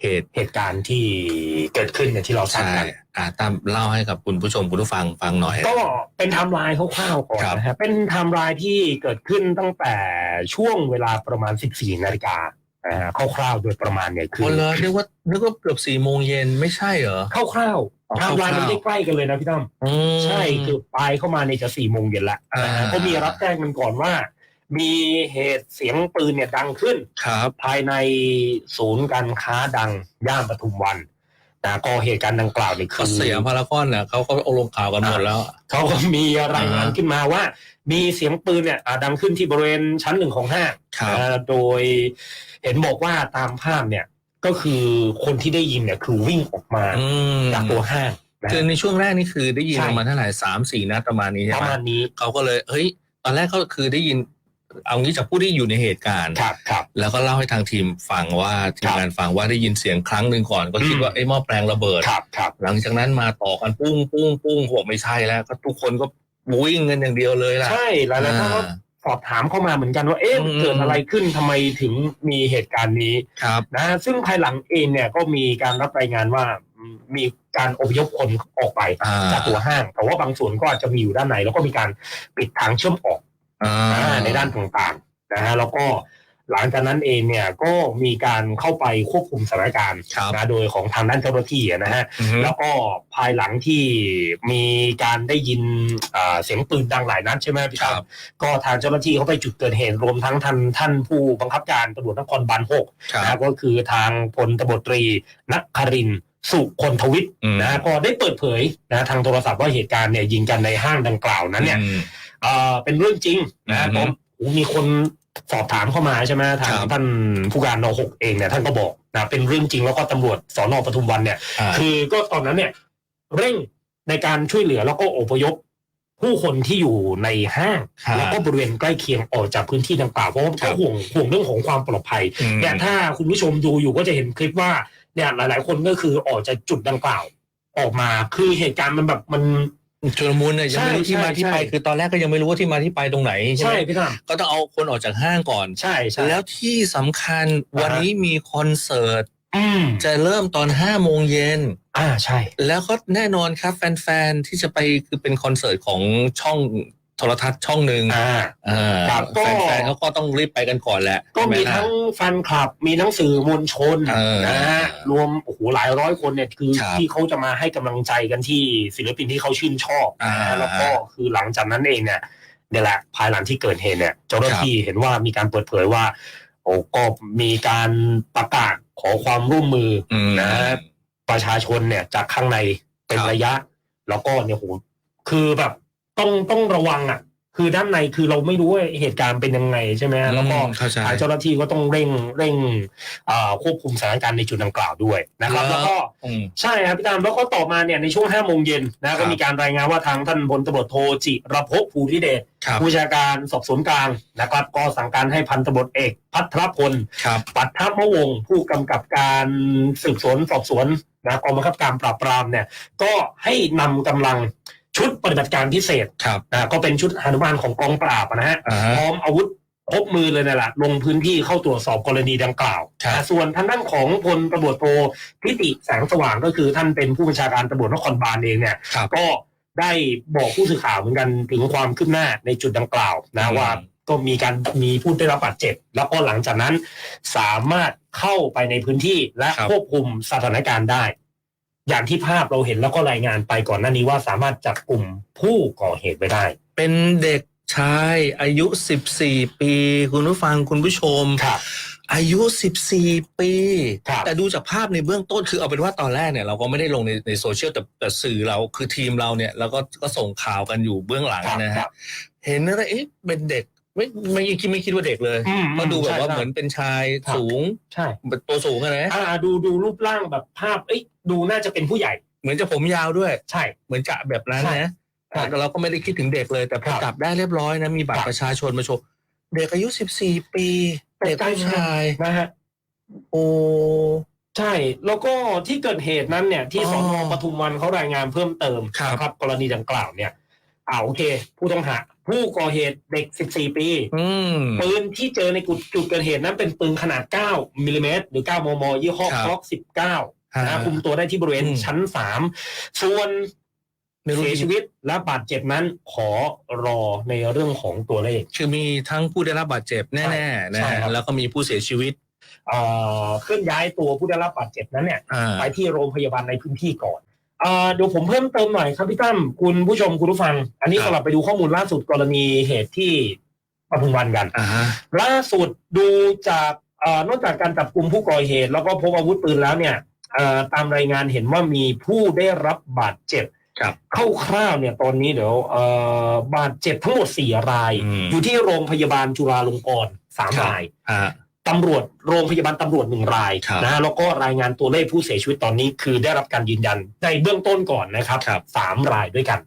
เหตุเหตุการณ์ที่เกิดขึ้นเนี่ยที่เราทราบใช่กันอ่าตามเล่าให้กับคุณผู้ชมคุณผู้ฟังฟังหน่อย ก็เป็นไทม์ไลน์คร่าวๆก่อนครับ นะครับเป็นไทม์ไลน์ที่เกิดขึ้นตั้งแต่ช่วงเวลาประมาณ 14นาฬิกาอ่าคร่าวๆโดยประมาณเนี่ยคืคนอเลยนึกว่านึกว่าเกือบสี่โมงเย็นไม่ใช่เหรอ คร่าวอ๋อๆไทม์ไลน์คร่าวๆมันไม่ได้ใกล้กันเลยนะพี่ตั้ม อืม ใช่คือปลายเข้ามาในยจะสี่โมงเย็นละอ่านะฮะก็มีรับแจ้งกันก่อนว่า มีเหตุเสียงปืนเนี่ยดังขึ้น ครับ ภายในศูนย์การค้าดังย่านปทุมวันนะก็เหตุการณ์ดังกล่าวนี่คืก็อเสียงพารากอนเนี่ยเขาก็เอาลงข่าวกันหมดแล้ว เขาก็มีรายงานอ่าขึ้นมาว่า มีเสียงปืนเนี่ยอ่าดังขึ้นที่บริเวณชั้นหนึ่งของห้างครับอ่าโดยเห็นบอกว่าตามภาพเนี่ยก็คือคนที่ได้ยินเนี่ยคือวิ่งออกมาอืมจากตัวห้างนะ คือในช่วงแรกนี่คือได้ยินใช่ ประมาณเท่าไหร่สามสี่นัดประมาณนี้ปใช่ระไหมมาณนี้ เขาก็เลยเฮ้ยตอนแรกเขาคือได้ยิน เอางี้จากผู้ที่อยู่ในเหตุการณ์ครับครับ แล้วก็เล่าให้ทางทีมฟังว่าทีมงานฟังว่าได้ยินเสียงครั้งหนึ่งก่อน ก็คิดอืมว่าไอ้ยหม้อแปลงระเบิดครับครับหลังจากนั้นมาต่อกันปุ้งปุ้งปุ้งหกไม่ใช่แล้ว ก็ทุกคนก็วิ่งกันอย่างเดียวเลยล่ะใช่หลายๆท่านก็อ่าสอบถามเข้ามาเหมือนกันว่าเอ๊ะอืมเกิดอะไรขึ้นทำไมถึงมีเหตุการณ์นี้ครับนะซึ่งภายหลังเองเนี่ยก็มีการรับรายงานว่าอืมมีการอพยพคนออกไปอ่าจากตัวห้าง แต่ว่าบางส่วนก็อาจจะมีอยู่ด้านในแล้วก็มีการปิดทางเชื่อมออกอ่าอ่า ในด้านต่างๆนะฮะแล้วก็หลังจากนั้นเองเนี่ยก็มีการเข้าไปควบคุมสถานการณ์ครับนะโดยของทางด้านเจ้าหน้าที่อะนะฮะอือฮึแล้วก็ภายหลังที่มีการได้ยินอ่าเสียงปืนดังหลายนัดใช่ไหมพี่คครัรับบก็ทางเจ้าหน้าที่เขาไปจุดเกิดเหตุรวมทั้งท่านท่านผู้บังคับการตำรวจนครบาลหกครับนะก็คือทางพลตบตรีนักครินทร์ สุคนทวิทย์อืมนะก็ได้เปิดเผยนะทางโทรศัพท์ว่าเหตุการณ์เนี่ยยิงกันในห้างดังกล่าวนั้นเนี่ยอืมเอ่อเป็นเรื่องจริงนะอือฮึก็โอ้มีคนสอบถามเข้ามาใช่ไหมทางครับท่านผู้การนหกเองเนี่ยท่านก็บอกนะเป็นเรื่องจริงแล้วก็ตำรวจสอนอปทุมวันเนี่ยอ่าคือก็ตอนนั้นเนี่ย เร่งในการช่วยเหลือแล้วก็อพยพผู้คนที่อยู่ในห้างครับแล้วก็บริเวณใกล้เคียงออกจากพื้นที่ดังกล่าวเพราะว่าครัก็บห่วงห่วงเรื่องของความปลอดภัยอืมเนี่ยถ้าคุณผู้ชมดูอยู่ก็จะเห็นคลิปว่า เนี่ยหลาย ๆ คนก็คือออกจากจุดดังกล่าวออกมาคือเหตุการณ์มันแบบมัน ชุลมุนเนี่ยยังไม่รู้ใช่ที่มาที่ไป ใช่ คือตอนแรกก็ยังไม่รู้ว่าที่มาที่ไปตรงไหนใช่ใช่ไหมพี่ตั้มก็ต้องเอาคนออกจากห้างก่อน ใช่ใช่แล้วที่สำคัญอ่าฮะวันนี้มีคอนเสิร์ต อืมจะเริ่มตอนห้าโมงเย็น อ่าใช่ แล้วก็แน่นอนครับแฟนๆ ที่จะไปคือเป็นคอนเสิร์ตของช่อง โทรทัศน์ช่องหนึ่งอ่า อ่าครับก็ แฟนๆเขาก็ต้องรีบไปกันก่อนแหละก็มีใช่ไหล่ะ ทั้งแฟนคลับ มีทั้งสื่อมวลชนเออนะฮะรวมโอ้โหหลายร้อยคนเนี่ยคือครับที่เขาจะมาให้กำลังใจกันที่ศิลปินที่เขาชื่นชอบนะฮะอ่าแล้วก็คือหลังจากนั้นเองเนี่ยเนี่ยแหละภายหลังที่เกิดเหตุเนี่ยเจ้าหน้าที่เห็นว่ามีการเปิดเผยว่า โอ้ก็มีการประกาศขอความร่วมมืออืมนะฮะประชาชนเนี่ยจากข้างในเป็นครับระยะ แล้วก็เนี่ยโหคือแบบ ต้องต้องระวังอะ คือด้านในคือเราไม่รู้ว่าเหตุการณ์เป็นยังไงใช่ไหมฮะแล้วก็อืมเข้าใจ ทางเจ้าหน้าที่ก็ต้องเร่งเร่งอ่าควบคุมสถานการณ์ในจุดดังกล่าวด้วยนะครับ แล้แล้ววก็ อืม ใช่ครับพี่ตามแล้วก็ต่อมาเนี่ยในช่วงห้าโมงเย็นครันะบก็มีการรายงานว่าทางท่านพลตำรวจโทจิรภพภูริเดชครับ ผู้บัญชาการสอบสวนกลางนะครับ ก็สั่งการให้พันตำรวจเอก พัทรพล ครับ ปัทมวงศ์ผู้กำกับการสืบสวนสอบสวนนะกองบังคับการปราบปรามเนี่ยก็ให้นำกำลัง ชุดปฏิบัติการพิเศษครับนะก็เป็นชุดหานุมานของกองปราบนะฮะอ่าฮะ พร้อมอาวุธครบมือเลยนะล่ะลงพื้นที่เข้าตรวจสอบกรณีดังกล่าวครับนะส่วนทางด้านของพลตำรวจโททิติแสงสว่างก็คือท่านเป็นผู้บัญชาการตำรวจนครบาลเองเนี่ย ครับ ก็ได้บอกผู้สื่อข่าวเหมือนกันถึงความคืบหน้าในจุดดังกล่าวนะอืม ว่าก็มีการมีผู้ได้รับบาดเจ็บ แล้วก็หลังจากนั้นสามารถเข้าไปในพื้นที่และควบคุมสถานการณ์ได้ อย่างที่ภาพเราเห็นแล้วก็รายงานไปก่อนหน้านี้ว่าสามารถจับกลุ่มผู้ก่อเหตุไว้ได้ เป็นเด็กชายอายุ 14 ปี คุณผู้ฟังคุณผู้ชมครับอายุ 14 ปีครับแต่ดูจากภาพในเบื้องต้นคือเอาเป็นว่าตอนแรกเนี่ยเราก็ไม่ได้ลงในในโซเชียลแต่แต่สื่อเราคือทีมเราเนี่ยเราก็ก็ส่งข่าวกันอยู่เบื้องหลังครับนะครัฮะบเห็นอะไรเอ๊ะเป็นเด็ก ไม่ไม่คิดไม่คิดว่าเด็กเลยอืมก็ดูแบบว่าใช่เหมือนเป็นชายครับ สูงใช่เป็นตัวสูงอะนะอ่าดูดูรูปร่างแบบภาพเอ้ยดูน่าจะเป็นผู้ใหญ่ เหมือนจะผมยาวด้วย ใช่ เหมือนจะแบบนั้นใช่นะใช่แต่เราก็ไม่ได้คิดถึงเด็กเลย แต่พอครับจับได้เรียบร้อยนะมีบัตครัรบประชาชนมาโชว์เด็กอายุ 14 ปี เด็กผู้ชาย นะฮะ โอ้ ใช่แล้วก็ที่เกิดเหตุนั้นเนี่ยที่อ๋อสนปทุมวันเขารายงานเพิ่มเติมครับ นะครับกรณีดังกล่าวเนี่ย อ่าโอเค ผู้ต้องหา ผู้ก่อเหตุเด็ก 14 ปีอืม ปืนที่เจอในจุดจุดเกิดเหตุนั้นเป็นปืนขนาด 9มิลลิเมตรหรือ 9 มม ยี่ห้อครับ คล็อก19ฮะ นะคุมตัวได้ที่บริเวณอืม ชั้น 3 ส่วนไม่รู้เสียชีวิตและบาดเจ็บนั้นขอรอในเรื่องของตัวเลข คือมีทั้งผู้ได้รับบาดเจ็บแน่ๆนะใช่ฮะครับ แล้วก็มีผู้เสียชีวิต เอ่อเคลื่อนย้ายตัวผู้ได้รับบาดเจ็บนั้นเนี่ย อ่า ไปที่โรงพยาบาลในพื้นที่ก่อนเอ่อเดี๋ยวผมเพิ่มเติมหน่อยครับพี่ตั้มคุณผู้ชมคุณผู้ฟัง อันนี้ครับสำหรับไปดูข้อมูลล่าสุดกรณีเหตุที่ปทุมวันกัน อ่าฮะล่าสุดดูจากเอ่อนอกจากการจับกลุ่มผู้ก่อเหตุ แล้วก็พบอาวุธปืนแล้วเนี่ยเอ่อตามรายงานเห็นว่ามีผู้ได้รับบาดเจ็บครับ คร่าวๆเนี่ยตอนนี้เดี๋ยวเอ่อบาดเจ็บทั้งหมดสี่ราย อืม อยู่ที่โรงพยาบาลจุฬาลงกรณ์สามครับรายอ่า ตำรวจโรงพยาบาลตำรวจหนึ่งรายครับนะแล้วก็รายงานตัวเลขผู้เสียชีวิตตอนนี้คือได้รับการยืนยันในเบื้องต้นก่อนนะครับครับสามรายด้วยกัน